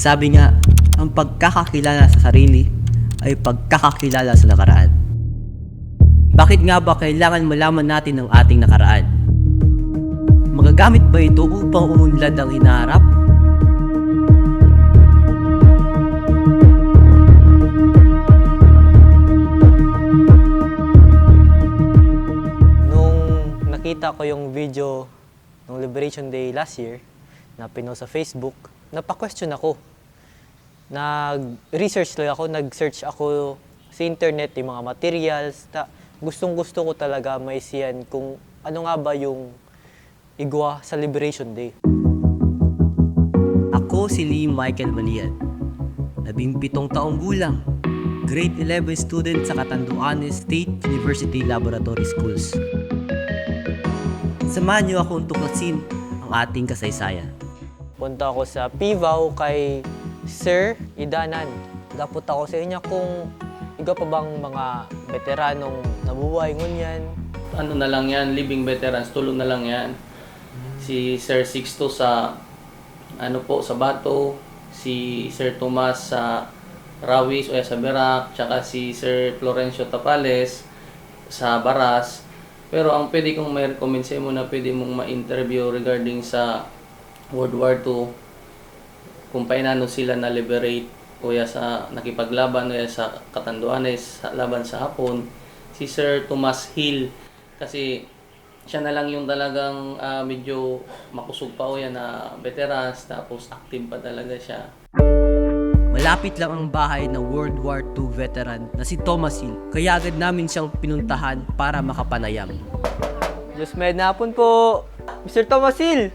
Sabi nga, ang pagkakakilala sa sarili ay pagkakakilala sa nakaraan. Bakit nga ba kailangan malaman natin ang ating nakaraan? Magagamit ba ito upang umunlad ang hinaharap? Nung nakita ko yung video ng Liberation Day last year na pinost sa Facebook, napa-question ako. Nag-research lang ako, nag-search ako sa internet yung mga materials. Ta gustong gusto ko talaga maisiyan kung ano nga ba yung igwa sa Liberation Day. Ako si Lee Michael Malian. Labing pitong taong gulang. Grade 11 student sa Catanduanes State University Laboratory Schools. Samahan niyo akong tuklasin ang ating kasaysayan. Punta ako sa Pivaw kay Sir Idanan. Dapot ako sa inyo kung iga pa bang mga veteranong nabuhay ngunyan. ano na lang yan, living veterans, tulong na lang yan. Si Sir Sixto sa ano po sa Bato, si Sir Tomas sa Rawis o sa Berak, tsaka si Sir Florencio Tapales sa Baras. Pero ang pwede kong may recommend sa mo na pwede mong ma-interview regarding sa World War II, kung paano sila na-liberate o ya sa nakipaglaban o ya sa Katanduanes, sa laban sa Hapon, si Sir Tomas Hill kasi siya na lang yung talagang ah, medyo makusog pa o yan na veterans tapos active pa talaga siya. Malapit lang ang bahay ng World War II veteran na si Thomas Hill, kaya agad namin siyang pinuntahan para makapanayam. Diyos may napon po. Mr. Tomasil!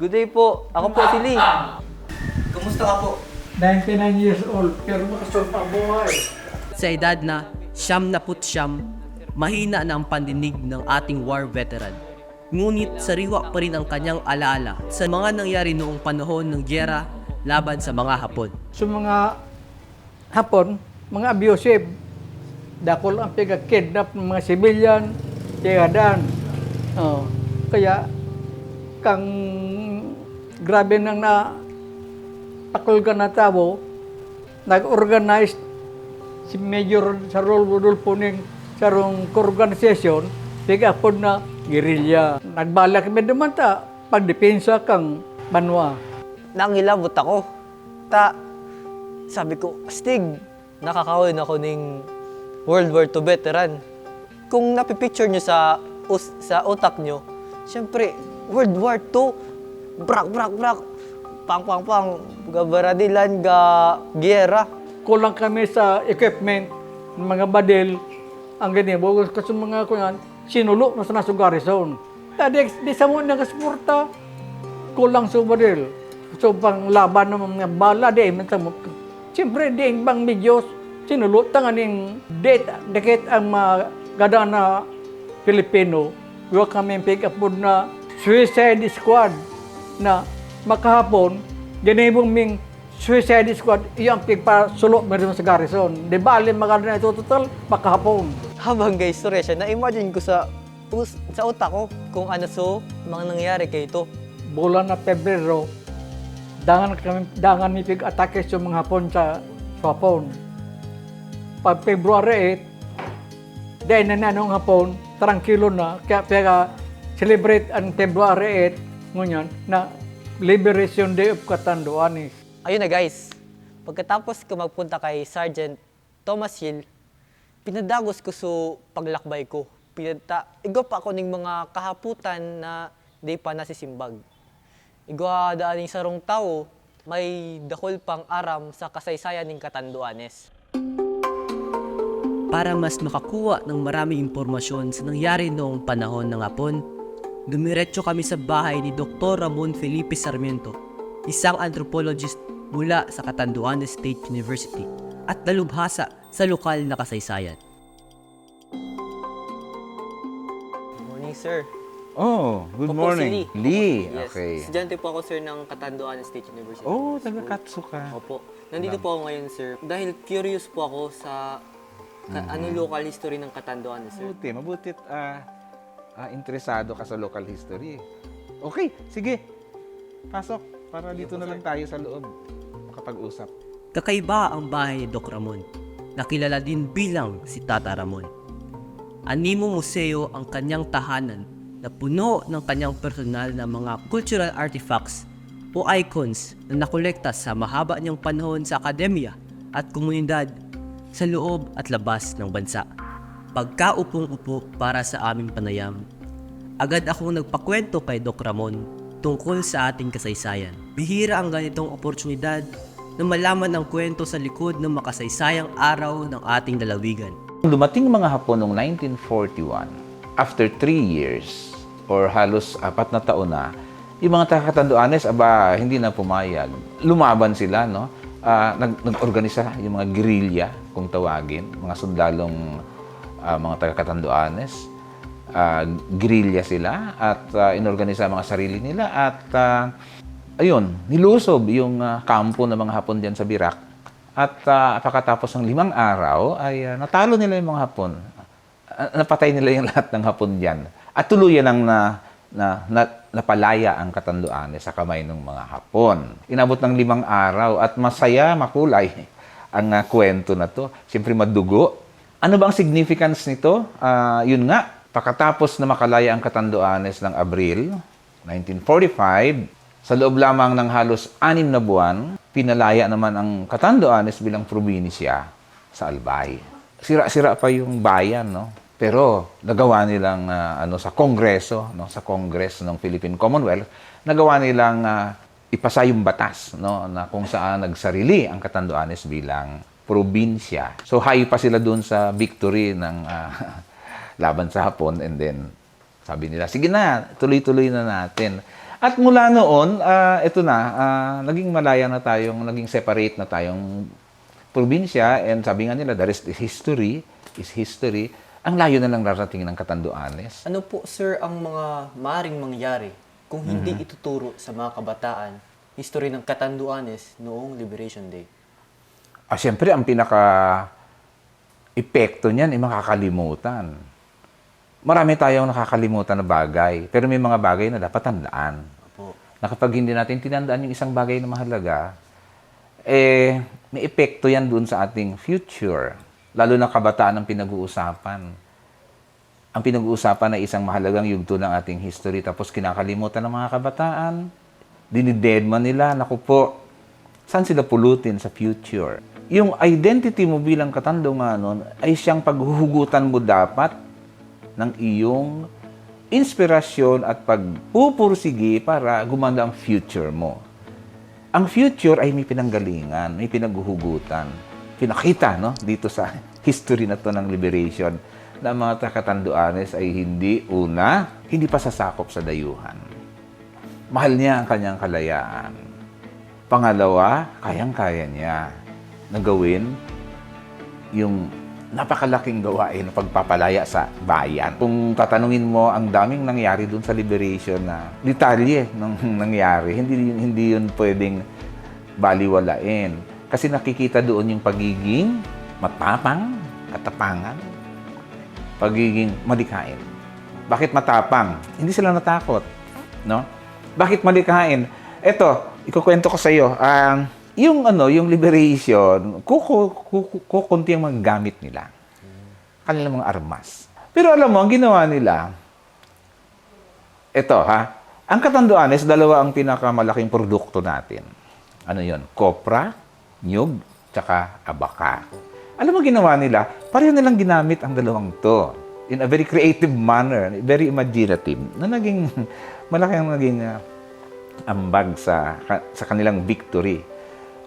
Good day po. Ako po si Lee. Kumusta ka po? 99 years old, pero makasog pa buhay. Sa edad na siyam na siyam, mahina na ang pandinig ng ating war veteran. Ngunit sariwa pa rin ang kanyang alaala sa mga nangyari noong panahon ng gyera laban sa mga Hapon. So mga hapon, mga abusive, dakol ang pagka-kidnap ng mga civilian, tiyadan. Oh, kaya, kang grabe nang na takol ka na tao, nag-organize si Major Sarol Rodolfo ng sarong organisasyon, tigapod na gerilya. Nagbalak kami naman ta, pagdepensa kang banwa. Nangilabot ako. Ta, sabi ko, Stig, nakakawin ako ng World War II veteran. Kung napipicture nyo sa, us- sa utak nyo, syempre, World War II, brak, brak, brak, pang, pang, pang, gabaradilan, ga, giyera. kulang kami sa equipment, mga badil, ang ganyan. Bago kasi mga kuyan, sinulo na sa nasong garrison. Tadi, di sa mo nagasuporta, kulang sa badil. So, pang laban ng mga bala, di, man sa. Siyempre, di, ang bang medyos, sinulo, tanganing, date, dekit ang mga na Pilipino, Iwa kami pick up na suicide squad na makahapon, ganibong ming suicide squad, iyang pigpasulo meron sa garrison. Di ba, alim maganda na ito total, makahapon. Habang guys, storya siya, na-imagine ko sa, us- sa utak ko kung ano so, mga nangyari kay ito. Bulan na Pebrero, dangan kami dangan mi pig atake sa mga hapon sa sa hapon. Pag February 8, dahil na nanong hapon, tranquilo na, kaya pega celebrate ang February 8, ngunyan, na Liberation Day of Catanduanes. Ayun na guys, pagkatapos ko magpunta kay Sergeant Thomas Hill, pinadagos ko sa paglakbay ko. Pinata, igo pa ako ng mga kahaputan na di pa nasisimbag. Igo daan ng sarong tao, may dakol pang aram sa kasaysayan ng Katanduanes. Para mas makakuha ng maraming impormasyon sa nangyari noong panahon ng Hapon, dumiretso kami sa bahay ni Dr. Ramon Felipe Sarmiento, isang anthropologist mula sa Catanduanes State University at dalubhasa sa lokal na kasaysayan. Good morning, sir. Oh, good Ako po si morning. Lee. Lee. Yes. Okay. Estudyante po ako, sir, ng Catanduanes State University. Oh, School. taga-Katsu ka. Opo. Nandito po ako ngayon, sir. Dahil curious po ako sa ka- ano local history ng Catanduanes, sir. Mabuti, mabutit ah ah, interesado ka sa local history. Okay, sige. Pasok. Para dito na lang tayo sa loob. Makapag-usap. Kakaiba ang bahay ni Doc Ramon, na kilala din bilang si Tata Ramon. Animo Museo ang kanyang tahanan na puno ng kanyang personal na mga cultural artifacts o icons na nakolekta sa mahaba niyang panahon sa akademya at komunidad sa loob at labas ng bansa. Pagkaupong-upo para sa aming panayam, agad akong nagpakwento kay Doc Ramon tungkol sa ating kasaysayan. Bihira ang ganitong oportunidad na malaman ang kwento sa likod ng makasaysayang araw ng ating lalawigan. Dumating mga Hapon noong 1941, after three years, or halos apat na taon na, yung mga taga-Katanduanes, aba, hindi na pumayag. Lumaban sila, no? Ah, nag- nag-organisa yung mga guerrilla, kung tawagin, mga sundalong ah, mga taga-Katanduanes. Ah, guerrilla sila at ah, inorganisa mga sarili nila at ah, ayun, nilusob yung ah, kampo ng mga Hapon diyan sa Birak. At uh, pagkatapos ng limang araw, ay ah, natalo nila yung mga Hapon. Ah, napatay nila yung lahat ng Hapon diyan. At tuluyan ang na, na, na, napalaya ang Katanduanes sa kamay ng mga Hapon. Inabot ng limang araw at masaya, makulay ang ah, kwento na to. Siyempre madugo. Ano ba ang significance nito? Ah, yun nga, pagkatapos na makalaya ang Katanduanes ng Abril 1945, sa loob lamang ng halos anim na buwan, pinalaya naman ang Katanduanes bilang probinsya sa Albay. Sira-sira pa yung bayan, no? Pero nagawa nilang ah, ano sa Kongreso, no, sa Congress ng Philippine Commonwealth, nagawa nilang ah, ipasa yung batas, no, na kung saan nagsarili ang Katanduanes bilang probinsya. So high pa sila doon sa victory ng ah, laban sa Hapon and then sabi nila, sige na, tuloy-tuloy na natin. At mula noon, ah, ito na, ah, naging malaya na tayong, naging separate na tayong probinsya and sabi nga nila, the rest is history, is history. Ang layo na lang narating ng Katanduanes. Ano po, sir, ang mga maring mangyari kung hindi ituturo sa mga kabataan history ng Katanduanes noong Liberation Day? Ah, siyempre, ang pinaka epekto niyan ay makakalimutan. Marami tayong nakakalimutan na bagay, pero may mga bagay na dapat tandaan. Opo. Na kapag hindi natin tinandaan yung isang bagay na mahalaga, eh, may epekto yan dun sa ating future. Lalo na kabataan ang pinag-uusapan. Ang pinag-uusapan ay isang mahalagang yugto ng ating history tapos kinakalimutan ng mga kabataan. Dinidedman nila, naku po, saan sila pulutin sa future? Yung identity mo bilang katandunganon ay siyang paghuhugutan mo dapat ng iyong inspirasyon at pagpupursige para gumanda ang future mo. Ang future ay may pinanggalingan, may pinaghuhugutan. Pinakita no, dito sa history na to ng liberation na mga takatanduanes ay hindi una, hindi pa sasakop sa dayuhan. Mahal niya ang kanyang kalayaan. Pangalawa, kayang-kaya niya na gawin yung napakalaking gawain ng pagpapalaya sa bayan. Kung tatanungin mo ang daming nangyari doon sa liberation na detalye ng nangyari, hindi hindi yun pwedeng baliwalain. Kasi nakikita doon yung pagiging matapang, katapangan, pagiging malikain. Bakit matapang? Hindi sila natakot, no? Bakit malikain? Ito, ikukwento ko sa iyo. Ang yung ano, yung liberation, kuku, kuku, kukunti ang mga gamit nila. Kanilang mga armas. Pero alam mo, ang ginawa nila, ito ha, ang Katanduanes, dalawa ang pinakamalaking produkto natin. Ano yon? Kopra, nyug, tsaka abaka. Alam mo ginawa nila? Pareho nilang ginamit ang dalawang to in a very creative manner, very imaginative, na naging malaki ang naging ah, ambag sa sa kanilang victory.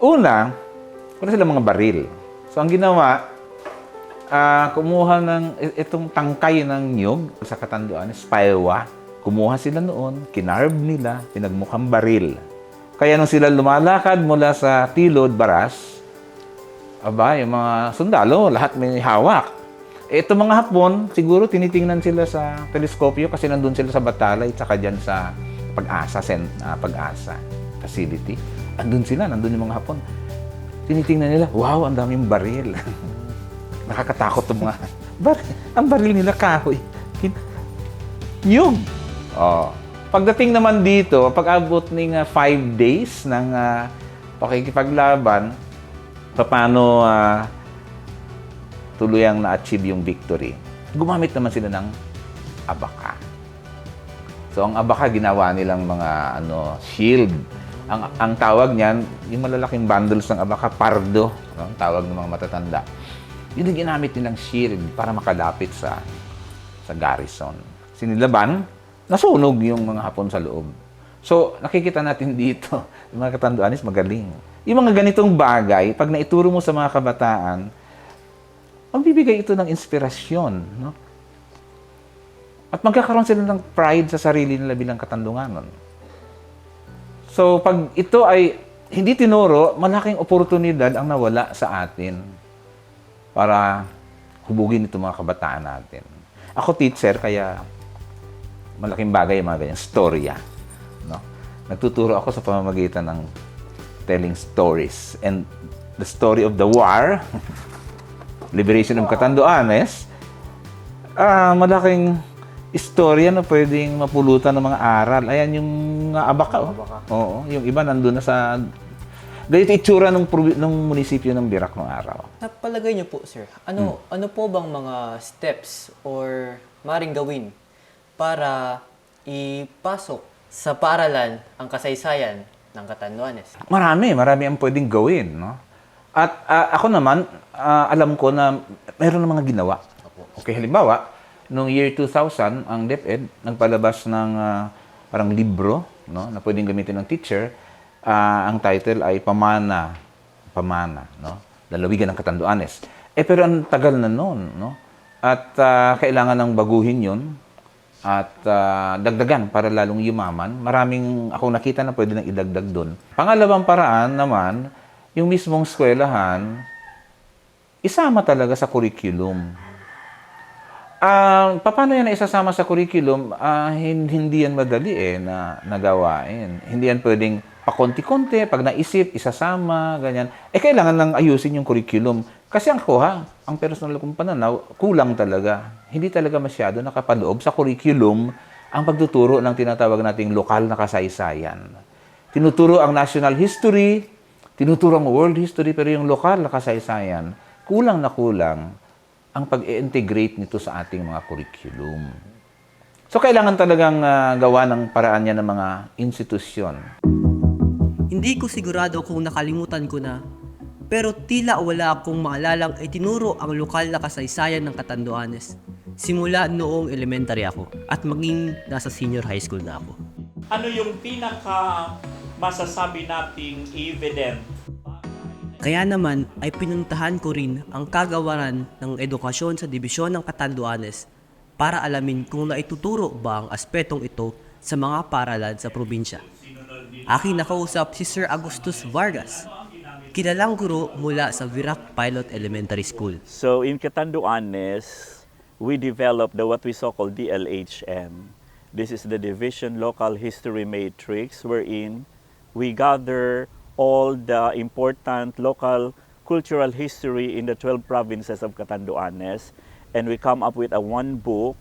Una, wala silang mga baril. So ang ginawa, ah, kumuha ng itong tangkay ng nyug sa katanduan, spaywa. Kumuha sila noon, kinarb nila, pinagmukhang baril. Kaya nung sila lumalakad mula sa Tilod, Baras, aba, yung mga sundalo, lahat may hawak. Eh, Ito mga Hapon, siguro tinitingnan sila sa teleskopyo kasi nandun sila sa Batalay tsaka dyan sa Pag-asa, ah, Pag-asa facility. Andun sila, nandun yung mga Hapon. Tinitingnan nila, wow, ang daming baril. Nakakatakot ang mga baril. Ang baril nila kahoy. Nyug. Oh. Pagdating naman dito, pag-abot ng 5 days ng ah, pakikipaglaban, paano ah, tuluyang na-achieve yung victory. Gumamit naman sila ng abaka. So ang abaka ginawa nilang mga ano shield. Ang ang tawag niyan, yung malalaking bundles ng abaka pardo, ang tawag ng mga matatanda. Yun ang ginamit nilang shield para makalapit sa sa garrison. Sinilaban, nasunog yung mga Hapon sa loob. So, nakikita natin dito, yung mga katanduanis magaling. Yung mga ganitong bagay, pag naituro mo sa mga kabataan, magbibigay ito ng inspirasyon, no? At magkakaroon sila ng pride sa sarili nila bilang katandunganon. So, pag ito ay hindi tinuro, malaking oportunidad ang nawala sa atin para hubugin itong mga kabataan natin. Ako teacher, kaya malaking bagay yung mga ganyan, storya. No? Nagtuturo ako sa pamamagitan ng telling stories. And the story of the war, Liberation of Catanduanes, ah malaking istorya na pwedeng mapulutan ng mga aral. Ayan yung uh, abaka. Oh. Oo, yung iba nandun na sa... Ganito itsura ng, ng munisipyo ng Birak ng araw. Napalagay niyo po, sir, ano ano po bang mga steps or maring gawin para ipasok sa paaralan ang kasaysayan ng Catanduanes? Marami, marami ang pwedeng gawin. No? At ah, ako naman, ah, alam ko na meron ng mga ginawa. Okay, halimbawa, noong year 2000, ang DepEd nagpalabas ng ah, parang libro no, na pwedeng gamitin ng teacher. Ah, ang title ay Pamana. Pamana. No? Lalawigan ng Katanduanes. Eh, pero ang tagal na noon. No? At ah, kailangan ng baguhin yun at ah, dagdagan para lalong yumaman. Maraming ako nakita na pwede nang idagdag doon. Pangalawang paraan naman, yung mismong eskwelahan, isama talaga sa curriculum. Ah, paano yan isasama sa curriculum? Hin- hindi yan madali eh na nagawain. Hindi yan pwedeng pakonti-konti, pag naisip, isasama, ganyan. Eh, kailangan lang ayusin yung curriculum. Kasi ang ko ha, ang personal kong pananaw, kulang talaga. Hindi talaga masyado nakapaloob sa curriculum ang pagtuturo ng tinatawag nating lokal na kasaysayan. Tinuturo ang national history, tinuturo ang world history, pero yung lokal na kasaysayan, kulang na kulang ang pag-integrate nito sa ating mga curriculum. So, kailangan talagang ah, gawa ng paraan niya ng mga institusyon. Hindi ko sigurado kung nakalimutan ko na, pero tila wala akong maalalang itinuro ang lokal na kasaysayan ng Katanduanes. Simula noong elementary ako at maging nasa senior high school na ako. ano yung pinaka masasabi nating evident Kaya naman ay pinuntahan ko rin ang kagawaran ng edukasyon sa Dibisyon ng Katanduanes para alamin kung naituturo ba ang aspetong ito sa mga paralan sa probinsya. Aking nakausap si Sir Agustus Vargas, kilalang guro mula sa Virac Pilot Elementary School. So in Catanduanes, we developed the what we so called DLHM. This is the Division Local History Matrix wherein we gather all the important local cultural history in the 12 provinces of Catanduanes and we come up with a one book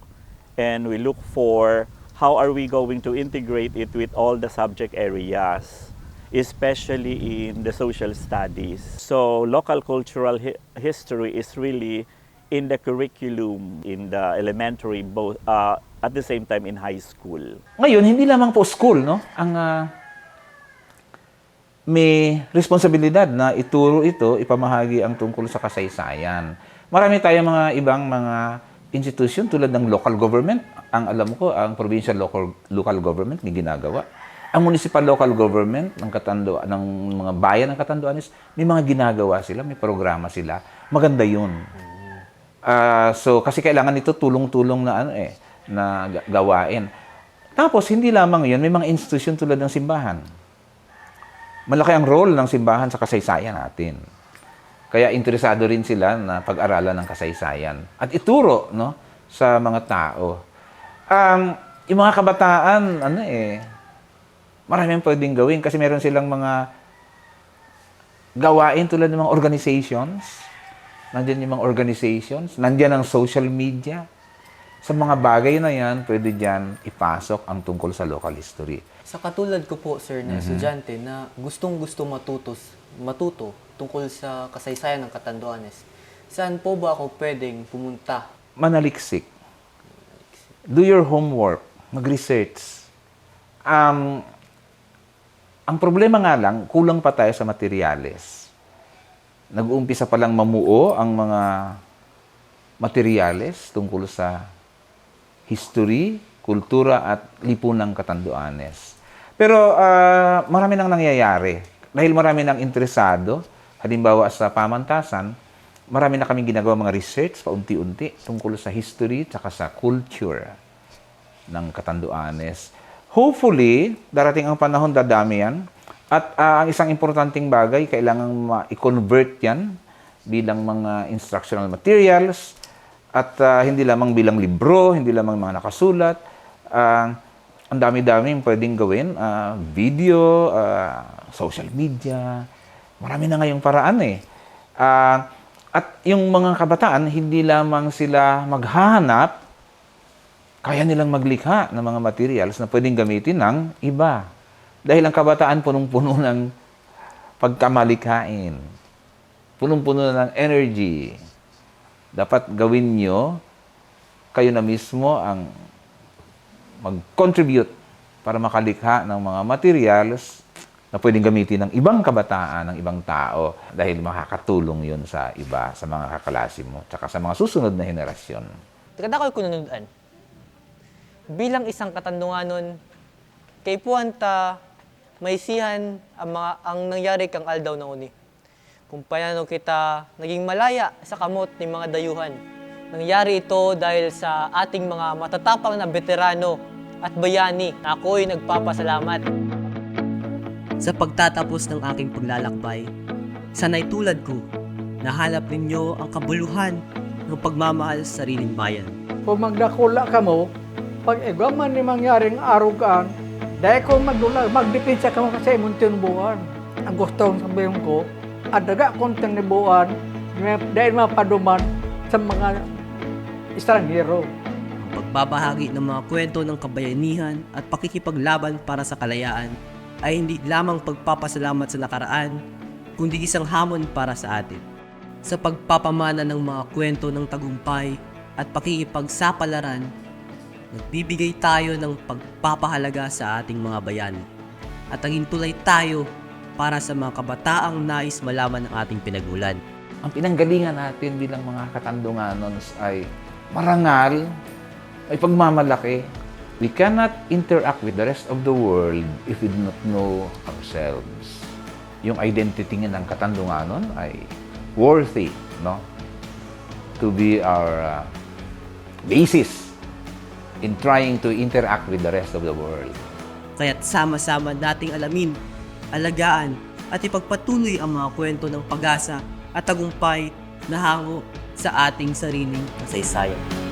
and we look for how are we going to integrate it with all the subject areas especially in the social studies. So local cultural hi- history is really in the curriculum in the elementary both uh, at the same time in high school. Ngayon, hindi lamang po school, no? Ang ah, may responsibilidad na ituro ito, ipamahagi ang tungkol sa kasaysayan. Marami tayong mga ibang mga institusyon tulad ng local government. Ang alam ko, ang provincial local, local government may ginagawa. Ang municipal local government ng Katando, ng mga bayan ng Catanduanes, may mga ginagawa sila, may programa sila. Maganda 'yun. Ah, so kasi kailangan ito tulong-tulong na ano eh na ga- gawain. Tapos hindi lamang 'yun, may mga institusyon tulad ng simbahan. Malaki ang role ng simbahan sa kasaysayan natin. Kaya interesado rin sila na pag-aralan ng kasaysayan at ituro no sa mga tao. Um, yung mga kabataan ano eh marami ang pwedeng gawin kasi meron silang mga gawain tulad ng mga organizations. Nandiyan yung mga organizations. Nandiyan ang social media. Sa mga bagay na yan, pwede dyan ipasok ang tungkol sa local history. Sa katulad ko po, sir, na estudyante na gustong-gusto matutos, matuto tungkol sa kasaysayan ng Katanduanes, saan po ba ako pwedeng pumunta? Manaliksik. Do your homework. Mag-research. Um, ang problema nga lang, kulang pa tayo sa materyales. Nag-uumpisa pa lang mamuo ang mga materyales tungkol sa history, kultura at lipunang Katanduanes. Pero ah, marami nang nangyayari. Dahil marami nang interesado, halimbawa sa pamantasan, marami na kaming ginagawa mga research paunti-unti tungkol sa history at sa culture ng Katanduanes. Hopefully, darating ang panahon, dadami yan. At ah, ang isang importanteng bagay, kailangan ma-convert yan bilang mga instructional materials at ah, hindi lamang bilang libro, hindi lamang mga nakasulat. Ah, ang dami-daming pwedeng gawin. ah, video, ah, social media. Marami na ngayong paraan eh. Ah, at yung mga kabataan, hindi lamang sila maghahanap kaya nilang maglikha ng mga materials na pwedeng gamitin ng iba. Dahil ang kabataan punong-puno ng pagkamalikhain. Punong-puno ng energy. Dapat gawin nyo, kayo na mismo ang mag-contribute para makalikha ng mga materials na pwedeng gamitin ng ibang kabataan, ng ibang tao dahil makakatulong yun sa iba, sa mga kakalasi mo, tsaka sa mga susunod na henerasyon. Kada ko kununudan. Bilang isang katandunganon, kay puwanta may sihan ang, mga, ang nangyari kang aldaw na uni. Kung paano kita naging malaya sa kamot ng mga dayuhan. Nangyari ito dahil sa ating mga matatapang na veterano at bayani na ako'y nagpapasalamat. Sa pagtatapos ng aking paglalakbay, sanay tulad ko, nahanap ninyo ang kabuluhan ng pagmamahal sa sariling bayan. Kung magdakula ka mo, pag igaman ni mangyaring arugan, dahil kung magdula, magdepensa ka mo sa imong tinubuan. Ang gusto kong sabihin ko, adaga kong tinubuan, dahil mapaduman sa mga estranghero. Pagbabahagi ng mga kwento ng kabayanihan at pakikipaglaban para sa kalayaan ay hindi lamang pagpapasalamat sa nakaraan, kundi isang hamon para sa atin. Sa pagpapamana ng mga kwento ng tagumpay at pakikipagsapalaran, nagbibigay tayo ng pagpapahalaga sa ating mga bayani. At naging tulay tayo para sa mga kabataang nais malaman ng ating pinagulan. Ang pinanggalingan natin bilang mga katandunganons ay marangal, ay pagmamalaki. We cannot interact with the rest of the world if we do not know ourselves. Yung identity ng katandunganon ay worthy, no? To be our uh, basis in trying to interact with the rest of the world. Kaya't sama-sama nating alamin, alagaan at ipagpatuloy ang mga kwento ng pag-asa at tagumpay na hango sa ating sariling kasaysayan.